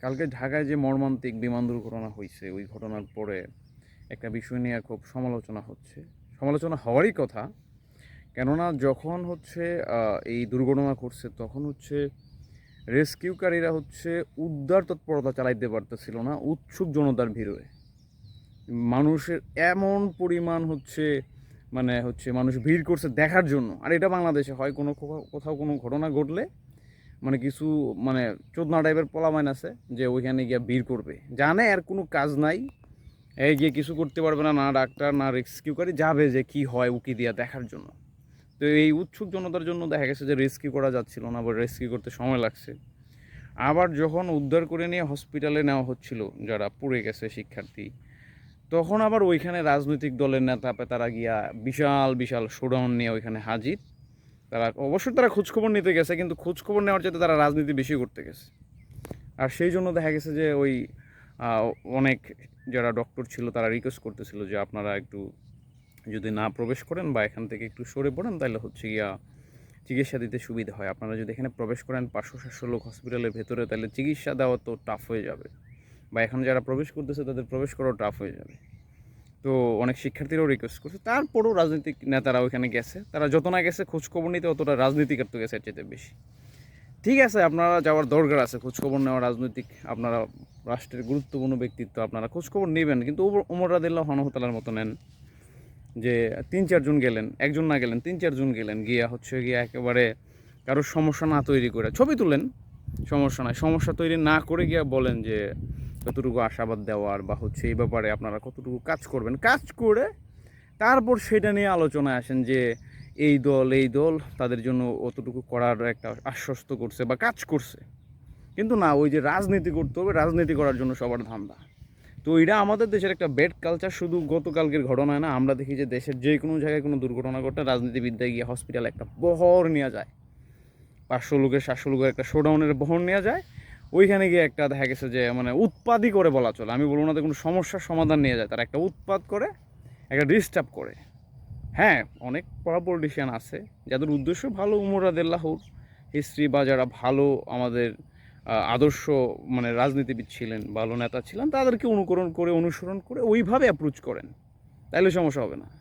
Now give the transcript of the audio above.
কালকে ঢাকায় যে মর্মান্তিক বিমান দুর্ঘটনা হয়েছে ওই ঘটনার পরে একটা বিষয় নিয়ে খুব সমালোচনা হচ্ছে। সমালোচনা হওয়ারই কথা, কেননা যখন হচ্ছে এই দুর্ঘটনা ঘটছে, তখন হচ্ছে রেস্কিউকারীরা হচ্ছে উদ্ধার তৎপরতা চালাইতে পারতেছিল না, উৎসুক জনতার ভিড়ে। মানুষের এমন পরিমাণ হচ্ছে মানে হচ্ছে মানুষ ভিড় করছে দেখার জন্য। আর এটা বাংলাদেশে হয়, কোনো কোথাও- কোনো ঘটনা ঘটলে মানে কিছু মানে চোদনা টাইপের পলামাইন আছে যে ওইখানে গিয়ে ভিড় করবে। জানে আর কোনো কাজ নাই। এই গিয়ে কিছু করতে পারবে না না ডাক্তার, না রেস্কিউকারী যাবে যে কি হয় উকি দিয়া দেখার জন্য। তো এই উৎসুক জনতার জন্য দেখা গেছে যে রেস্কিউ করা যাচ্ছিল না বা রেস্কিউ করতে সময় লাগছে। আবার যখন উদ্ধার করে নিয়ে হসপিটালে নেওয়া হচ্ছিল, যারা পড়ে গেছে শিক্ষার্থী, তখন আবার ওইখানে রাজনৈতিক দলের নেতা পেতারা গিয়া বিশাল বিশাল শোডাউন নিয়ে ওইখানে হাজির। তারা অবশ্যই তারা খোঁজখবর নিতে গেছে, কিন্তু খোঁজখবর নেওয়ার চাইতে তারা রাজনীতি বেশি করতে গেছে। আর সেই জন্য দেখা গেছে যে ওই অনেক যারা ডক্টর ছিল তারা রিকোয়েস্ট করতেছিল যে আপনারা একটু যদি না প্রবেশ করেন বা এখান থেকে একটু সরে পড়েন, তাহলে হচ্ছে গিয়া চিকিৎসা দিতে সুবিধা হয়। আপনারা যদি এখানে প্রবেশ করেন পাঁচশো, সাতশো লোক হসপিটালের ভেতরে, তাহলে চিকিৎসা দেওয়া তো টাফ হয়ে যাবে। বা এখানে যারা প্রবেশ করতেছে, তাদের প্রবেশ করাও টাফ হয়ে যাবে। তো অনেক শিক্ষার্থীরাও রিকোয়েস্ট করছে। তারপরেও রাজনৈতিক নেতারা ওইখানে গেছে। তারা যত না গেছে, খোঁজখবর নিতে অতটা রাজনীতিকার তো গেছে চাইতে বেশি। ঠিক আছে, আপনারা যাওয়ার দরকার আছে, খোঁজখবর নেওয়া রাজনৈতিক, আপনারা রাষ্ট্রের গুরুত্বপূর্ণ ব্যক্তিত্ব, আপনারা খোঁজখবর নেবেন। কিন্তু উমর রাদিল্লাহ হনহতালার মতো নেন যে তিন চারজন গেলেন, একজন না গেলেন, তিন চারজন গেলেন, গিয়া হচ্ছে গিয়া একেবারে কারোর সমস্যা না তৈরি করে। ছবি তুলেন, সমস্যা নাই। সমস্যা তৈরি না করে গিয়া বলেন যে কতটুকু আশাবাদ দেওয়ার বা হচ্ছে এই ব্যাপারে আপনারা কতটুকু কাজ করবেন, কাজ করে তারপর সেটা নিয়ে আলোচনায় আসেন যে এই দল এই দল তাদের জন্য অতটুকু করার একটা আশ্বস্ত করছে বা কাজ করছে। কিন্তু না, ওই যে রাজনীতি করতে হবে, রাজনীতি করার জন্য সবার ধান্দা। তো এটা আমাদের দেশের একটা বেড কালচার শুধু গতকালকের ঘটনা না, আমরা দেখি যে দেশের যে কোনো জায়গায় কোনো দুর্ঘটনা ঘটে রাজনীতিবিদ্যায় গিয়ে হসপিটালে একটা বহর নেওয়া যায়। পাঁচশো লোকের সাতশো লোকের একটা শোডাউনের বহর নেওয়া যায়। ওইখানে গিয়ে একটা দেখা গেছে যে মানে উৎপাদই করে বলা চলে। আমি বলব যে কোনো সমস্যার সমাধান নিয়ে যায়। তারা একটা উৎপাদ করে, একটা ডিস্টার্ব করে। হ্যাঁ অনেক পড়া পলিটিশিয়ান আছে, যাদের উদ্দেশ্য ভালো উমরাদেল্লাহর। হিস্ট্রি বা যারা ভালো আমাদের আদর্শ মানে রাজনীতিবিদ ছিলেন, ভালো নেতা ছিলেন, তাদেরকে অনুকরণ করে, অনুসরণ করে ওইভাবে অ্যাপ্রোচ করেন। তাইলে সমস্যা হবে না।